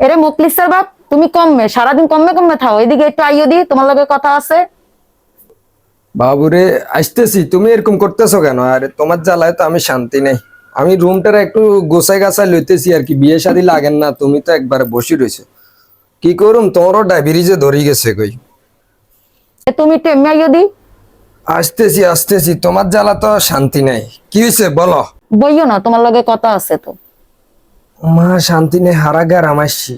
এরে মুকলিসের বাপ তুমি কমবে সারাদিন কমবে কমবে থাও। এদিকে একটু আইও দি তোমার লগে কথা আছে। বাবুরে আসতেছি। তুমি এরকম করতেছো কেন? আরে তোমার জ্বালায় তো আমি শান্তি নেই। আমি রুমটার একটু গোছাই গাছাই লইতেছি আর কি। বিয়ে শাদী লাগেন না তুমি তো একবারে বসে রয়েছো কি করুম? তোমারও ডায়াবেটিসে ধরে গেছে কই। তুমি একটু এমনি আইও দি। আসতেছি আসতেছি। তোমার জ্বালা তো শান্তি নেই। কি হয়েছে বলো। বইও না তোমার লগে কথা আছে তো। মা শান্তি নেই হারাগার আমাসছি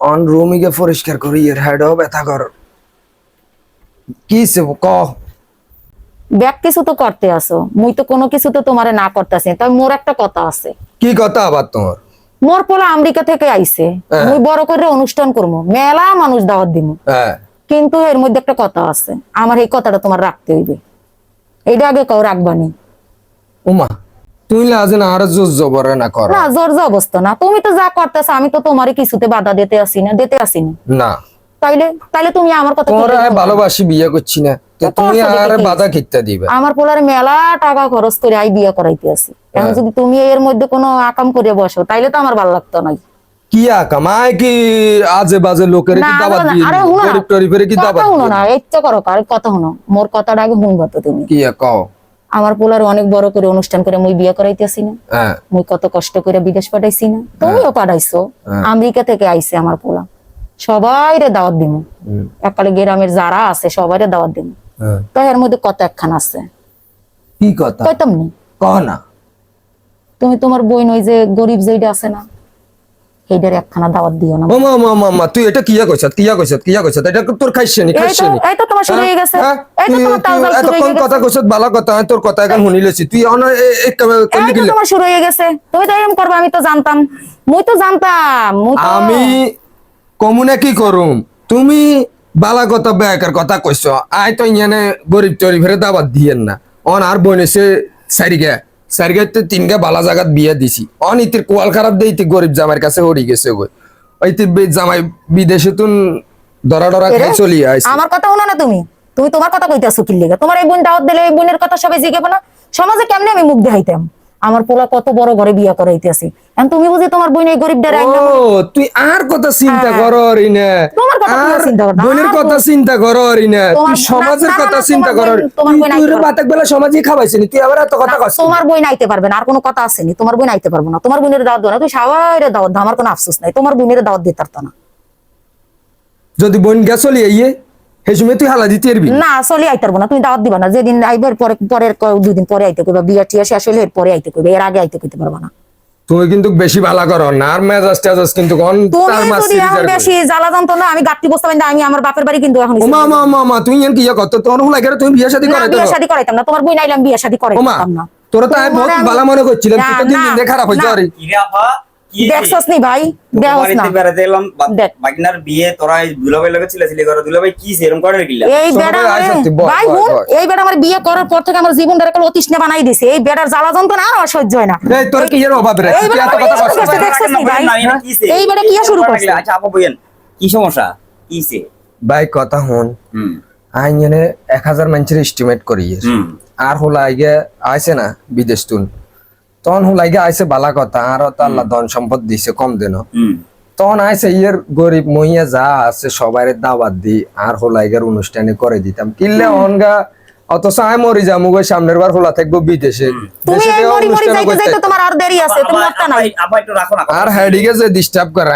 অন রুমিকে পরিষ্কার করি এর হেডও ব্যথা কর কি ক? ব্যাগ কিছু তো করতে আসো মুই তো কোনো কিছু তো তোমারে না করতেছি। তবে মোর একটা কথা আছে। কি কথা আবার তোমার? মোর পোলা আমেরিকা থেকে আইছে। হ্যাঁ। মুই বড় করে অনুষ্ঠান করব মেলা মানুষ দাওয়াত দিব হ্যাঁ। কিন্তু এর মধ্যে একটা কথা আছে। আমার এই কথাটা তোমার রাখতে হইবে। এইটা আগে কেউ রাখবানি উমা তুই লাজে না আর জোর জবরে না কর। না জোর অবস্থা না। তুমি তো যা করতেছো আমি তো তোমারই কিছুতে বাধা দিতে আসি না দিতে আসি না। না তাইলে তাইলে তুমি আমার কথা তোমার ভালোবাসি বিয়ে করছি না। তুমি আর বাধা দিবে? আমার পোলার মেলা টাকা খরচ করে আই বিয়ে করাইতে আসি। এখন হ্যাঁ। যদি তুমি এর মধ্যে কোনো আকাম করে বসো তাইলে তো আমার ভালো লাগতো না। কি কামায় কি আজে বাজে লোকের কি দাবাত আরে দিয়ে। গরিব টরিবের কি দাবাত না ইচ্ছা করো কার কথা শুনো। মোর কথাটা আগে শুনবা তো তুমি। কি কও? আমার পোলার অনেক বড় করে অনুষ্ঠান করে মুই বিয়ে করাইতেছি না। হ্যাঁ। মুই কত কষ্ট করে বিদেশ পাঠাইছি না। তুমিও পাঠাইছো। হ্যাঁ। আমেরিকা থেকে আইছে আমার পোলা। সবাই রে দাওয়াত দিব একালে গ্রামের যারা আছে সবাই রে দাওয়াত দিব হ্যাঁ। তো এর মধ্যে কত একখান আছে? কি কথা? কইতাম নি। ক না। তুমি তোমার বই নই যে গরিব যেইটা আছে না একখানা দাওয়াত দিও না। ও মা মা মা মা তুই এটা কিয়া কইছত কিয়া কইছত কিয়া কইছত? এটা তোর খাইছে নি খাইছে নি এই তো তোমার শুরু হয়ে? গেছে। হ্যাঁ? এই তো তোমার তাল শুরু হয়ে গেছে। কথা কইছত ভালো কথা আমি তোর কথা এখন শুনিলেছি তুই অন এক তোমার শুরু হয়ে গেছে। তুমি তো এরকম করবে আমি তো জানতাম। মুই তো জানতাম মুই তো আমি কমুনে কি করুম? তুমি বালা কথা বেকার কথা কইছ। আই তো ইয়ানে গরিব টরিবের দাবাত দিয়েন না। অন আর বনেছে সারিগা সারিগা তো তিনগা বালা জাগাত বিয়া দিছি। অন ইতির কোয়াল খারাপ দে ইতি গরিব জামাইয়ের কাছে হরি গেছে গো। ওইতি জামাই বিদেশে তুন ধরা ডরা খাই চলি আইছে। আমার কথা হলো না তুমি? তুমি তোমার কথা কইতাছো কি লেগে তোমার এই বোন দাওয়াত দিলে এই বোনের কথা সবাই জিগেব না? সমাজে কেমনে আমি মুখ দেখাইতাম? আমার পোলা কত বড় ঘরে বিয়া করাইতেছি এখন তুমি বুঝি তোমার বোন এই গরিব তুই আর কথা চিন্তা হ্যাঁ। কর তোমার কথা চিন্তা কর। বোনের কথা চিন্তা কর রিনে তুই সমাজের কথা চিন্তা তুই। বাতাক বেলা সমাজে খাওয়াইছিনি তুই আবার এত কথা কস। তোমার বই নাইতে পারবে না আর কোনো কথা আসেনি। তোমার বই নাইতে পারব না। তোমার বোনের দাওয়াত না। তুই সবাই দাওয়াত দাও, আমার কোনো আফসোস নাই। তোমার বোনের দাওয়াত দিতে পারতো না। যদি বোন গা চলি সময় তুই হালা দিতে পারবি? না আসলে আইতে পারব না তুমি দাওয়াত দিবা না। যেদিন আইবার পরে পরের দুদিন পরে আইতে কইবা বিয়া টিয়া শেষ এর পরে আইতে কইবা এর আগে আইতে কইতে পারবা না। তুই কিন্তু বেশি ভালো কর না আর মেজাজ টেজাজ কিন্তু কোন তার মাস বেশি জ্বালা যন্ত্রণা আমি গাঁটটি বসতে পারি না, আমি আমার বাপের বাড়ি কিন্তু এখন ও মা মা মা মা তুই এন কি ইয়া কত তোর হলা গেলে তুমি বিয়ে শাদী না করাই বিয়ে শাদী করাইতাম না তোমার বই নাইলাম বিয়ে শাদী করাইতাম না। তোরা তো আমি বহুত তোমারে ভালো মনে করছিলাম তুই তো দিন দিন খারাপ কি দেখছস নি ভাই? দেখছস না? বেড়াতে এলাম দেখ। বাগনার বিয়ে তোরা দুলাভাই লগে ছিলাছিলি করো দুলাভাই কি সেরকম করে কিলা? এই বেড়া ভাই আমারে- আইসা তুই বল, ভাই বল, বোন বল। এই বেড়া আমার বিয়ে করার পর থেকে আমার জীবনটা একটা অতিষ্ণে বানাই দিছে। এই বেড়ার জ্বালা যন্ত্রণা আর অসহ্য হয় না। এই তোর কি এর অভাব রে? এই তুই বেটা এত কথা দেখছস নি ভাই? এই কি শুরু? আচ্ছা আপা কি সমস্যা? কিছে ভাই কথা হন হুম। আই এনে এক হাজার মানুষের এস্টিমেট করি হুম। আর হলা আইগে আইছে না বিদেশ তুন। তখন হলা আইগে আইছে বালা কথা আর তো আল্লাহ ধন সম্পদ দিছে কম দিন। তখন আইছে ইয়ের গরিব মহিয়া যা আছে সবাই দাওয়াত দি আর হোলাইগার অনুষ্ঠানে করে দিতাম। কিনলে অনগা অথচ আমি মরি যাব গো সামনের বার হোলা থাকব বিদেশে। আর দেরি আছে তুমি একটা নাই। আপা একটু রাখো না আর হেডিকে যে ডিস্টার্ব করে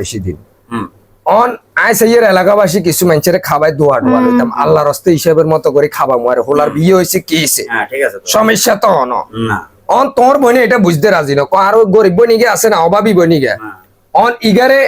বেশি দিন। হুম। অন আইসে ইয়ের এলাকাবাসী কিছু মানুষের খাবাই দোয়া ডোয়া লইতাম আল্লাহর হস্তে হিসাবের মতো করে খাবা মারে হোলার বিয়ে হয়েছে কি হ্যাঁ ঠিক আছে সমস্যা তো অন না। অন তোর বনে এটা বুঝতে রাজি না আর গরিব বনি গে আছে না অভাবী হ্যাঁ। অন ইগারে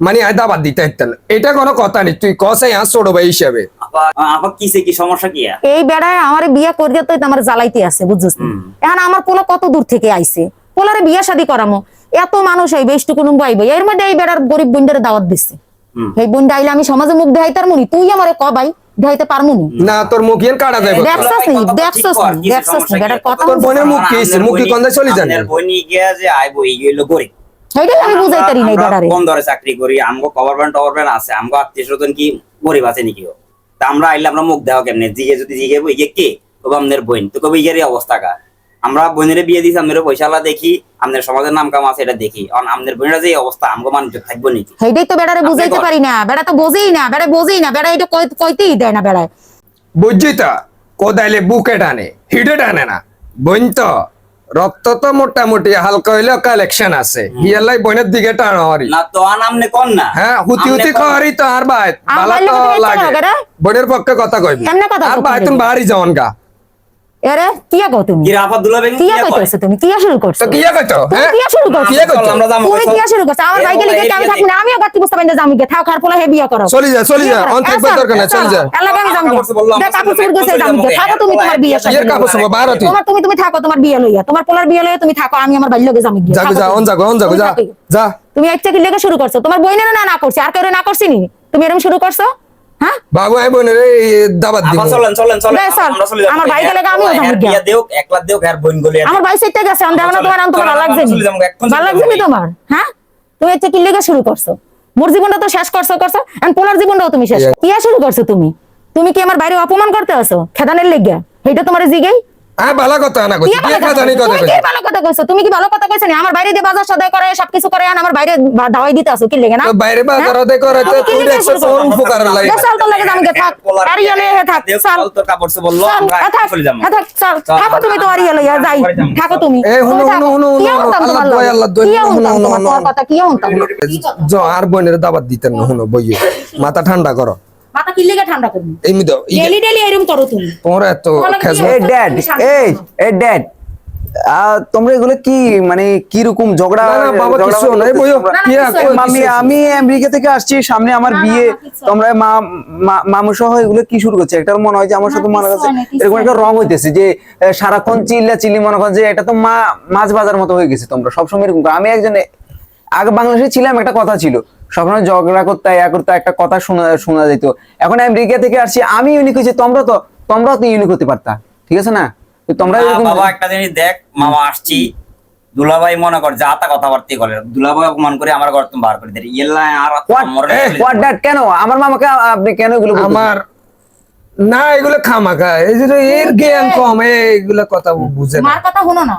মানে আয়দা বাদ দিতে হইতেন এটা কোনো কথা নেই তুই কসে আর ছোট ভাই হিসাবে আপা আপা কি সমস্যা কি এই বেড়ায় আমার বিয়ে করিয়া তো আমার জ্বালাইতে আছে বুঝছিস এখন আমার পোলা কত দূর থেকে আইছে? পোলারে বিয়া শাদি করামো। এত মানুষ এই বেশ টুকুন আইবে এর মধ্যে এই বেড়ার গরিব বোনদের দাওয়াত দিচ্ছে হুম। এই বোন আইলে আমি সমাজে মুখ দেখাইতার মনি তুই আমারে ক ভাই? দেখাইতে পারমুনি না তোর মুখ ইয়েন কাটা যাবে। দেখছস নি দেখছস নি দেখছস নি এটা কি? কথা তোর বোনের মুখ কি হইছে? মুখ কি আপনার কন্দে চলে বইনি- জানে? আপনার বইনি গিয়া যে আইবো গেল গরিব সেইটাই আমি বুঝাইতারি নাই আমরা বেড়ারে কম দরে চাকরি করি আমগো কভার ব্যান্ড টভার ব্যান্ড আছে আমগো আত্মীয় স্বজন কি গরিব আছে নাকি ও? তা আমরা আইলে আমরা মুখ দেওয়া কেমনে জিগে যদি জিগে বই কে কবে আমাদের বইন তো কবে ইয়েরই অবস্থা কা আমরা বোনেরে বিয়ে দিছি আমাদের পয়সা আলা দেখি আমাদের সমাজের নাম কাম আছে এটা দেখি। কারণ আমাদের বোনেরা যে অবস্থা আমগো মানুষ থাকব নাকি? সেইটাই তো বেড়ারে বুঝাইতে পারি না বেড়া তো বোঝেই না বেড়া বোঝেই না বেড়া এটা কই- কইতেই দেয় না বেড়ায়। বুঝছি তো কোদাইলে বুকে টানে হিটে টানে না। বইন তো রক্ত তো মোটামুটি হালকা হইলেও কালেকশন আছে। হিয়ালাই বইনের দিকে টানো হরি না তো আন আমনে কোন না? হ্যাঁ হুতি হুতি। খাওয়ারি তো আর ভাই ভালো তো লাগে। বোনের পক্ষে কথা কইবি। কেমনে কথা আর? ভাই তুমি বাড়ি যাওন গা এরে কিয়া কও তুমি? দুলা বেগম কিয়া তুমি? কিয়া শুরু করছ? তো কিয়া কইতো? হ্যাঁ? কিয়া শুরু করছ? কিয়া কইতো? আমরা যাব তুমি কিয়া শুরু করছ? আমার ভাই গেলে আমি থাকি না আমিও গাতি বুঝতে পারি না গে থাও খার পোলা হে বিয়া করো। চলি যা চলি যা অন থাকবে দরকার নাই চলি যা। এলাকা আমি যাম কাপড় চোপড় বললাম, দেখ কাপড় চোপড় চলে গোছে গে থাকো তুমি তোমার বিয়ে কাপড় সব তোমার তুমি তুমি থাকো তোমার বিয়ে লইয়া। তোমার পোলার বিয়ে লইয়া তুমি থাকো আমি আমার বাড়ি লগে যা অন অন যা। যা। তুমি একটা কি লেগে শুরু করছ? তোমার বইনের না না করছে। আর কেউ না করছি তুমি এরকম শুরু করছ? বাবু আই বোনের দাবাত দিব। চলেন চলেন চলেন। আমরা চলে যাব আমার ভাই গেলে আমি যাব হ্যাঁ, গিয়া। বিয়া দেও এক দেও আর বোন গলে আমার ভাই সেটা গেছে আমি দেবনা না তোমার ভালো লাগবে নি? ভালো লাগছে নি তোমার? হ্যাঁ? তুমি একটা কি লেগে শুরু করছ? মোর জীবনটা তো শেষ করছ করছ এন্ড পোলার জীবনটাও তুমি শেষ। কি শুরু করছ তুমি? তুমি কি আমার বাইরে অপমান করতে আছো? খেদানের লেগে? এটা তোমার জিগাই? হ্যাঁ ভালো কথা না কইছি। কি ভালো কথা কথা জানি কথা তুমি কি ভালো কথা কইছো? তুমি কি ভালো কথা কইছো নি? আমার বাইরে দিয়ে বাজার সদাই করে সবকিছু করে আন আমার বাইরে দাওয়াই দিতে আসো কি লেগে না? বাইরে বাজার হ্যাঁ? করে তো তুই লেগে দেখছ উপকার চল থাক। হে থাক চল। তোর কাপড় বলল, থাক, থাক, চল, চল, থাকো তুমি তোমার ইয়ে লইয়া, যাই, থাকো তুমি। এ, হুনো, তুমি থাকো। হুনো, হুনো, কিয়া হুনো, হতাম আল্লাহ তোমার আল্লাহ দোয়া, কিয়া হুনো, তোমার? কথা কিয়া হতাম? জ আর বোনের দাবাত দিতেন না বইয়ে। মাথা ঠান্ডা করো। মাথা কি লেগে ঠান্ডা করবি? এমনি তো ডেলি ডেলি এরম করো তুমি। তোমার এত তোমার লাগে এই ড্যাড এই এই ড্যাড তোমরা এগুলো কি মানে কি রকম ঝগড়া বাবা, কিছু নাই, বইও। আমি আমেরিকা থেকে আসছি সামনে আমার বিয়ে। তোমরা মা মা- মামু সহ এগুলো কি শুরু করছে? একটা মনে হয় যে আমার সাথে মনে হচ্ছে এরকম একটা রং হইতেছে যে সারাক্ষণ চিল্লা চিল্লি মনে করেন যে এটা তো মা মাছ বাজার মতো হয়ে গেছে তোমরা সবসময় এরকম আমি একজন আগে বাংলাদেশে ছিলাম একটা কথা ছিল। সবসময় ঝগড়া করতে ইয়া করতে একটা কথা শোনা শোনা যেত। এখন আমেরিকা থেকে আসছি আমি ইউনিক হয়েছি তোমরা তো তোমরাও তো ইউনিক হতে পারতা। ঠিক আছে না? তোমরা বাবা একটা জিনিস দেখ মামা আসছি। দুলাভাই মনে কর যা তা কথাবার্তা করে। দুলাভাই অপমান করে আমার ঘর তুমি বার করে দেয়। ইয়েলা আর হোয়াট দ্যাট কেন? আমার মামাকে আপনি কেন এগুলো? আমার না এগুলো খামাখা। এই যে এর জ্ঞান কম এগুলো কথা বুঝে না। মার কথা শুনো না।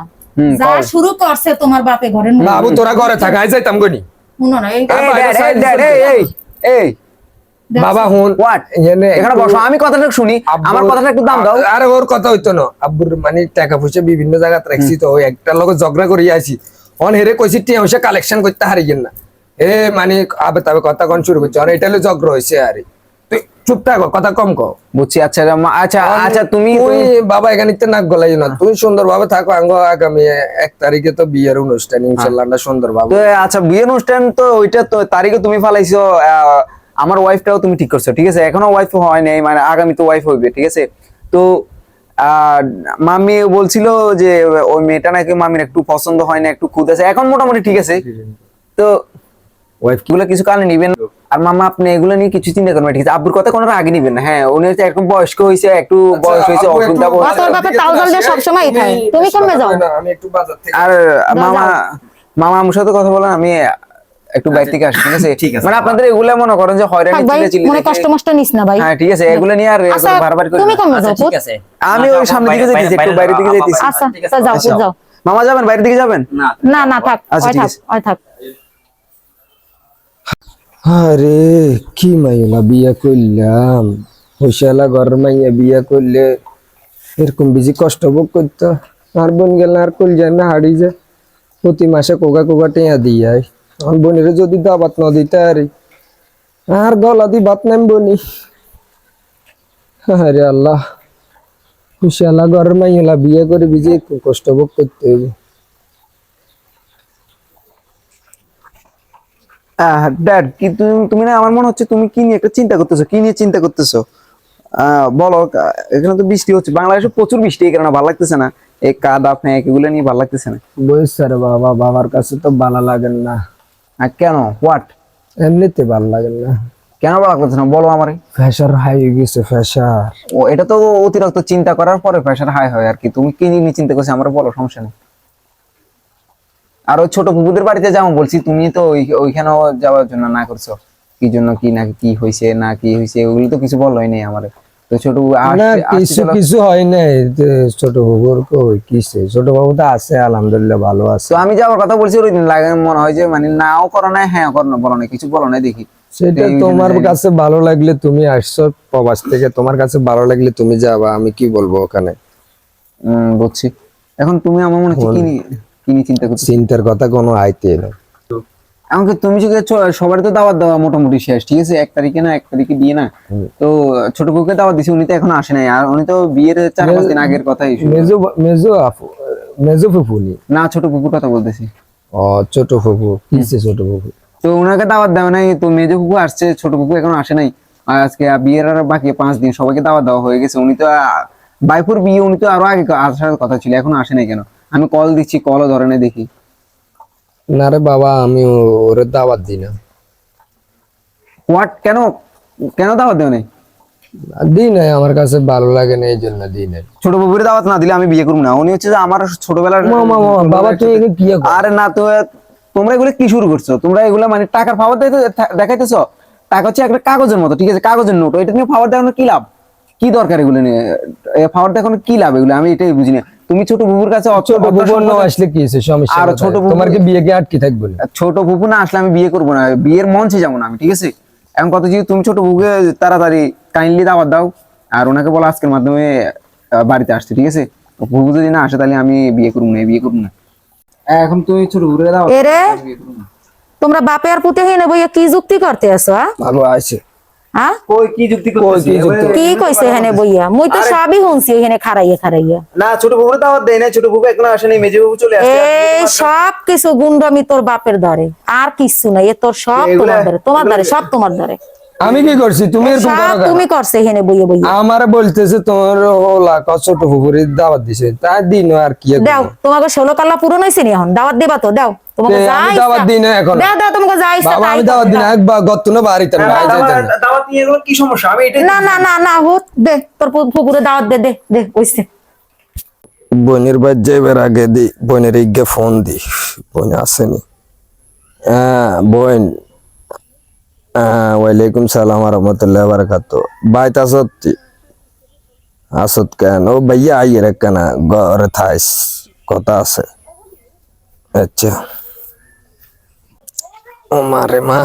যা শুরু করছে তোমার বাপে ঘরের মধ্যে। বাবু তোরা ঘরে থাক আই যাইতাম গনি। শুনো না এই এই বাবা হুন? এখানে বসো আমি কথাটা শুনি। আমার কথাটা একটু দাম দাও। আরে ওর কথা হইতো না। আব্বুর মানে টাকা পয়সা বিভিন্ন জায়গায় রাখছি তো একটা লগে ঝগড়া করি আইছি। অন হেরে কইছি টিয়া পয়সা কালেকশন করতে হারিয়েন না। এ মানে আবে তবে কথা কোন শুরু করছে। আর এটা হলো ঝগড়া হইছে আরে। চুপ থাকো কথা কম কও। বুঝছি আচ্ছা আচ্ছা আচ্ছা তুমি তুই তুমি- বাবা এখানে নাক গলাই না। তুই সুন্দর ভাবে থাকো আঙ্গ আগামী এক তারিখে তো বিয়ের অনুষ্ঠান ইনশাল্লাহ না সুন্দর ভাবে আচ্ছা বিয়ের অনুষ্ঠান তো ওইটা তো তারিখে তুমি ফালাইছো আমার ওয়াইফটাও তুমি ঠিক করছ ঠিক আছে? এখনও ওয়াইফ হয় নাই মানে আগামী তো ওয়াইফ হইবে ঠিক আছে? তো আহ, মামি বলছিল যে ওই মেয়েটা নাকি মামির একটু পছন্দ হয় না একটু খুদ আছে এখন মোটামুটি ঠিক আছে। তো ওয়াইফ কিগুলো কিছু কারণে নিবেন আর মামা আপনি এগুলো নিয়ে কিছু চিন্তা করবেন না, ঠিক আছে? আব্বুর কথা কোনো আগে নিবেন না। হ্যাঁ উনি হচ্ছে একটু বয়স্ক হয়েছে একটু বয়স হয়েছে আচ্ছা, অসুবিধা। বাবা, তোর দিয়ে সবসময় তুমি কমবে যাও। না, আমি একটু বাজার থেকে আর মামা মামা আমার সাথে কথা বলেন আমি একটু বাইরে থেকে আসি ঠিক আছে? ঠিক আছে, মানে আপনাদের এগুলো মনে করেন যে হয়রানি থাক ভাই চিল্লা চিল্লি মনে কষ্ট মষ্ট নিস না ভাই। হ্যাঁ ঠিক আছে এগুলো নিয়ে আর আচ্ছা বারবার করে তুমি আচ্ছা, যাও ঠিক আছে। আমি ওই সামনে দিকে বাইরে- যাইতেছি, একটু বাইরে বাইরের দিকে যাইতেছি। আচ্ছা, আচ্ছা ঠিক তা আছে, যাও। আচ্ছা। যাও মামা যাবেন বাইরের দিকে যাবেন? না না না থাক আচ্ছা, ওই ঠিক থাক আছে। ওই থাক। আরে, কি মাইলা বিয়া করলাম? পয়সালা ঘর মাইয়া বিয়া করলে এরকম বেশি কষ্ট ভোগ করতো। আর বোন গেল আর কল যায় না, হাড়ি যায়। প্রতি মাসে কোকা কোকা টেয়া দিয়ে আয় আমার বোনের যদি দাবাত ন দিতে আরে আর গলা দি বাত নাম বনি। আরে আল্লাহ পয়সালা ঘর মাইলা বিয়া করে বিজে কষ্ট ভোগ করতে হবে। ড্যাড কি তুমি তুমি না আমার মনে হচ্ছে তুমি কি নিয়ে একটা চিন্তা করতেছো? কি নিয়ে চিন্তা করতেছো? বলো এখানে তো বৃষ্টি হচ্ছে। বাংলাদেশে প্রচুর বৃষ্টি এই কারণে ভালো লাগতেছে না। এই কাদা ফ্যাঁক এগুলো নিয়ে ভালো লাগতেছে না। রে বাবা বাবার কাছে তো ভালো লাগে না। আর কেন? হোয়াট এমনিতে ভালো লাগে না। কেন ভালো লাগতেছে না? বলো আমারে। প্রেশার হাই হয়ে গেছে প্রেশার ও এটা তো অতিরিক্ত চিন্তা করার পরে প্রেশার হাই হয় আর কি। তুমি কি নিয়ে চিন্তা করছ? আমার বলো সমস্যা নেই। আর ওই ছোট পুকুদের বাড়িতে যাব বলছি তুমি তো ওই- ওইখানেও যাওয়ার জন্য না করছ। কি জন্য কি না কি হয়েছে না কি হয়েছে ওগুলো তো কিছু বলোই নেই আমার। তো ছোট কিছু কিছু হয় নাই ছোট বাবুর কিসে ছোট বাবু তো আছে আলহামদুলিল্লাহ ভালো আছে। তো আমি যাওয়ার কথা বলছি ওই লাগে মনে হয় যে মানে নাও করো না হ্যাঁ করো না বলো না কিছু বলো না দেখি। সেটা তোমার কাছে ভালো লাগলে তুমি আসছো প্রবাস থেকে। তোমার কাছে ভালো লাগলে তুমি যাবা আমি কি বলব ওখানে? বুঝছি। এখন তুমি আমার মনে কি কি নিয়ে চিন্তা করছ? চিন্তার কথা কোনো আইতে না। আমাকে তুমি যদি সবার তো দাওয়াত দেওয়া মোটামুটি শেষ ঠিক আছে? এক তারিখে না এক তারিখে বিয়ে না। তো ছোট বউকে দাওয়াত দিছি উনি তো এখন আসে নাই। আর উনি তো বিয়ের চার পাঁচ দিন আগের কথাই মেজো মেজো আপু মেজো ফুফুনি না ছোট পুকুর কথা বলতেছি। ও ছোট ফুফু। কিসে ছোট ফুফু? তো ওনাকে দাওয়াত দেওয়া নাই তো মেজো কুকু আসছে ছোট কুকু এখন আসে নাই। আর আজকে বিয়ের আর বাকি পাঁচ দিন সবাইকে দাওয়াত দেওয়া হয়ে গেছে। উনি তো বাইপুর বিয়ে উনি তো আরও আগে আসার কথা ছিল এখন আসে নাই কেন? আমি কল দিচ্ছি কলও ধরে নাই দেখি। না রে বাবা আমি ওরে দাওয়াত দিই না। হোয়াট কেন? কেন দাওয়াত দেওয়া নাই দিই নাই আমার কাছে ভালো লাগে না এই জন্য দিই নাই। ছোট বাবুরে দাওয়াত না দিলে আমি বিয়ে করব না। উনি হচ্ছে যে আমার ছোটবেলার বাবা তুই এগুলো কি? আরে না তো তোমরা এগুলো কি শুরু করছ? তোমরা এগুলো মানে টাকার পাওয়ার দেখাইতেছো? টাকা হচ্ছে একটা কাগজের মতো ঠিক আছে? কাগজের নোট এটা নিয়ে পাওয়ার দেখানোর কি লাভ? কি দরকার এগুলো নিয়ে? পাওয়ার দেখানোর কি লাভ এগুলো? আমি এটাই বুঝি না। তুমি ছোট বুবুর কাছে ছোট অত ফুফু সম্পদ- আসলে কি হয়েছে সমস্যা আর ছোট তোমার কি বিয়ে কি আটকে থাকবে? ছোট বুবু না আসলে আমি বিয়ে করব না। বিয়ের মঞ্চে যাব না আমি ঠিক আছে? এখন কথা যদি তুমি ছোট বুকে তাড়াতাড়ি কাইন্ডলি দাওয়াত দাও। আর ওনাকে বলো আজকের মাধ্যমে আহ, বাড়িতে আসছে ঠিক আছে? বুবু যদি না আসে তাহলে আমি বিয়ে করব না বিয়ে করব না। এখন তুমি ছোট বুকে দাও। এরে তোমরা বাপে আর পুতে হিনে বইয়া কি যুক্তি করতে আছো হ্যাঁ? ভালো আছে। হ্যাঁ কি করতেছি? কি যুক্তি? কি কইছে হেনে বইয়া? মুই তো সবই শুনছি হেনে খারাইয়া খারাইয়া না ছোট বুবুরে দাওয়াত দেয় না ছোট বুবু এখনও আসেনি মেজে বুবু চলে আসছে এই সব কিছু গুন্ডামি তোর বাপের দ্বারে। আর কিছু নাই এ তোর সব তোমার দ্বারে তোমার দ্বারে সব তোমার দ্বারে। আমি কি করছি? তুমি? তুমি করছে হেনে বইয়া বইয়া। আমারে বলতেছে তোমার ওলা ক ছোট ফুফুরি দাওয়াত দিছে। তা দিন আর কি দাও তোমাকে ষোলো কাল্লা পূরণ হয়েছে নি এখন? দাওয়াত দেবা তো দাও। তোমাকে দাওয়াত দিই না এখন। দাও দাও তোমাকে যা বাবা আমি দাওয়াত দিন একবার গত না বাড়িতে না না। দাওয়াত নিয়ে কি সমস্যা? আমি এটাই না না না না হোত দে তোর পুকুরে দাওয়াত দে দে বোনের বাদ যাইবার আগে দি বোনের ইগে ফোন দি। বোন আসেনি। হ্যাঁ বোন ওয়ালাইকুম সালাম রহমতুল্লাহ বারাকাত। বাইত আসত আসত কেন? ও ভাইয়া, আইয়ে রে কেন? ঘরে থাইস, কথা আছে। আচ্ছা। ও মারে মা,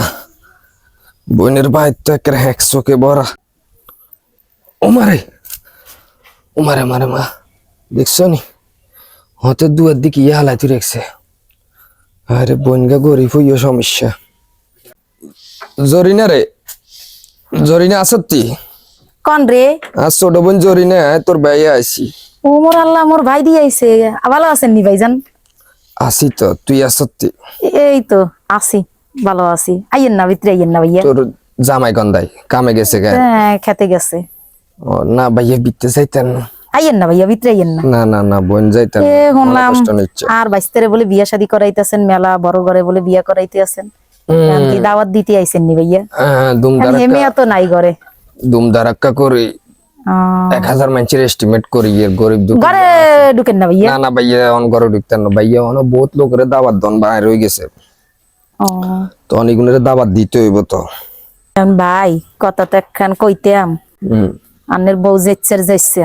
বোনের বাইত তো একের হেকশোকে বড়া ও মারে ও মারে মারে মা দেখছ নি? হতে দুয়ার দিকে ইয়ে হালাইতে রেখছে। আরে বনগা গরিব হইও সমস্যা। জরিনা রে। জরিনা আসত্তি কন রে? আর ছোট বোন জরিনা তোর ভাইয়া আইসি ও মোর আল্লাহ মোর ভাই দিয়ে আইছে। ভালো আছেন নি ভাইজান? আসি তো তুই আসত্তি এই তো আছি ভালো আছি। আইয়েন না ভিতরে আইয়েন না ভাইয়া। তোর জামাই গন্দাই কামে গেছে গে। হ্যাঁ খেতে গেছে। ও না ভাইয়া বিতে যাইতেন না। আইয়েন না ভাইয়া ভিতরে আইয়েন না। না না না বোন যাইতেন এ শুনলাম। আর বাইস্তারে বলে বিয়া শাদি করাইতেছেন মেলা বড় ঘরে বলে বিয়া করাইতে আছেন দাওয়াত দিতে আইছেন নি ভাইয়া? হ্যাঁ দুম হেমে দারাক্কা তো নাই ঘরে। দুম দারাক্কা করে। এক হাজার মানুষের এস্টিমেট করি এর গরিব ঘরে ঢুকেন না ভাইয়া? না না ভাইয়া অন ঘরে ঢুকতেন না। ভাইয়া অন বহুত লোকের দাবাত দন বাইরে হয়ে গেছে। তো অনেকগুলোর দাবাত দিতে হইব তো। ভাই কথা তো একখান কইতাম। আন্নের বউ যেচ্ছের যাইছে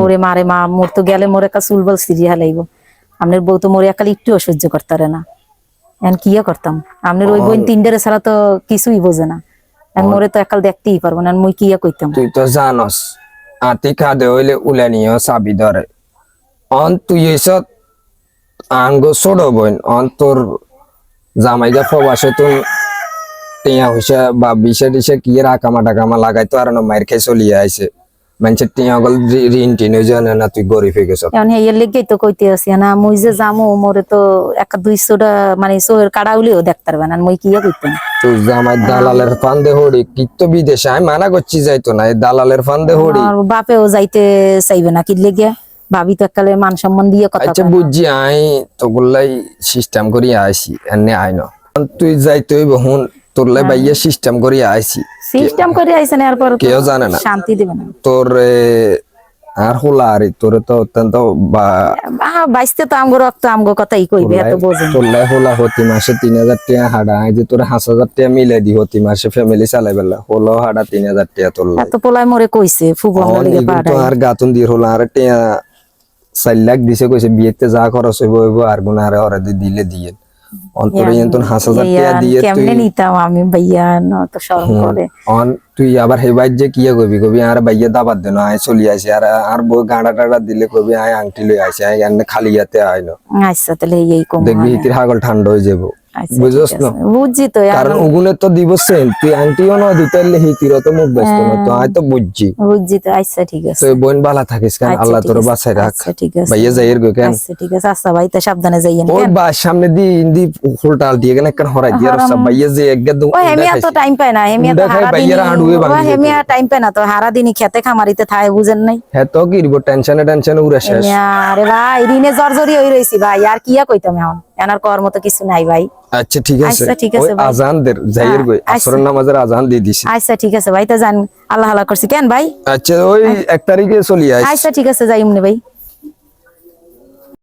ওরে মারে মা মোর তো গেলে মোর একা চুলবল সিরিয়া লাইব। আপনার বউ তো মোরে একাল একটু সহ্য করতারে না। এখন কি করতাম। আপনার ওই বোন তিনটারে ছাড়া তো কিছুই বোঝে না। এখন মোরে তো একাল দেখতেই পারব না মুই কিয়া কইতাম। তুই তো জানস আতি খাদে হইলে উলানিও চাবি ধরে। অন তুই এসব আঙ্গো ছোট বোন অন তোর জামাইগা প্রবাসে তুই টিয়া হইছে বা বিষে টিসে কি রাকামা টাকামা লাগাই তো আর মায়ের খেয়ে চলিয়ে আইছে। মানুষের টিয়া গল ঋণ টিন জানে না তুই গরিব হয়ে গেছ। এখন হেয়ার লেগেই তো কইতে না মুই যে মোরে তো এক দুইশোটা মানে সোহের কাড়া উলিও দেখতে পারবে না মুই কিয়া কইতাম তুই জামাই দালালের ফান্দে হড়ি কি তো বিদেশে আমি মানা করছি যাইতো না এই দালালের ফান্দে হড়ি। বাপেও যাইতে চাইবে না কি লেগে? ভাবি তো একালে মান সম্মান দিয়ে কথা আচ্ছা। বুঝছি আই তোগুলাই সিস্টেম করি আইছি এনে আই ন তুই যাইতে হইব হুন তোরলাই বাইয়া সিস্টেম করি আইছি। সিস্টেম করে আইছেন এরপর কেউ জানে না। শান্তি দিবে না। তোর আর হোলা আর তোরে তো অত্যন্ত বাইসতে তো আমগো রক্ত আমগো কথাই কইবে এত বোঝেন। তোলাই হোলা হতি মাসে তিন হাজার টাকা হাডা এই যে তোর হাঁস হাজার টাকা মিলে দি হতি মাসে ফ্যামিলি চালাই বেলা। হলো হাডা তিন হাজার টাকা তোলাই এত পোলাই মরে কইছে ফুবন লেগে তো পাড়ায়। আর গাতুন দিয়ে হলো আর টিয়া চার লাখ দিছে কইছে বিয়েতে যা খরচ হইব হইব আর গুণ আরে দিলে দিয়ে দিয়ে তুই নিতাম আমি ভাইয়া ন তো শরম করে অন তুই আবার হে বাইর যে কিয়া কবি কবি আর বাইয়া দাবাত দেন আয় চলি আইছে আর আর বই গাড়া টাড়া দিলে কবি আয় আংটি লই আইছে আয় এনে খালি ইয়াতে আইলো আচ্ছা তাহলে এই কম দেখবি হাগল ঠান্ডা হয়ে যাব বুঝছস ঠিক না আছে। বুঝছি তো কারণ ওগুনে তো দিব সেন তুই আংটিও না দিতে হিতির তো মুখ ব্যস্ত না তো আয় তো বুঝছি। বুঝছি তো আচ্ছা ঠিক আছে। তুই বোন বালা থাকিস কেন? আচ্ছা, আল্লাহ ঠিক তোর আছে। বাসায় রাখ আচ্ছা, ঠিক আছে। ভাইয়া যাইয়ের গো কেন? আচ্ছা ঠিক আছে আচ্ছা ভাই তো সাবধানে যাইয়েন ওই কেন? বা সামনে দি ইন্দি হোলটাল দিয়ে কেন একখান হরাই দিয়ে আর সব ভাইয়া যে এক গেদ ও হেমিয়া তো টাইম পায় না হেমিয়া তো উন্ডা খাই হারা বাইয়েরা হাঁটুয়ে দিনই ভাঙি ও হেমিয়া টাইম পায় না তো হারা দিনই খেতে খামারিতে থাকে বুঝেন নাই? হ্যাঁ তো কি রিবো টেনশনে টেনশনে উড়ে শেষ। হেমিয়া, আরে ভাই ঋণে জর্জরি হয়ে রয়েছি ভাই আর কি আর কইতাম এখন? এনার কর মতো কিছু নাই ভাই। আচ্ছা ঠিক আছে। আচ্ছা, ঠিক আছে ভাই। আজান দের যাইয়ের গো আচ্ছা। আসরের নামাজের আজান দিয়ে দিছি। আচ্ছা ঠিক আছে ভাই। তো জান আল্লাহ আল্লাহ করছি। কেন ভাই? আচ্ছা ওই এক তারিখে চলি আইছি আচ্ছা ঠিক আছে যাই এমনি ভাই।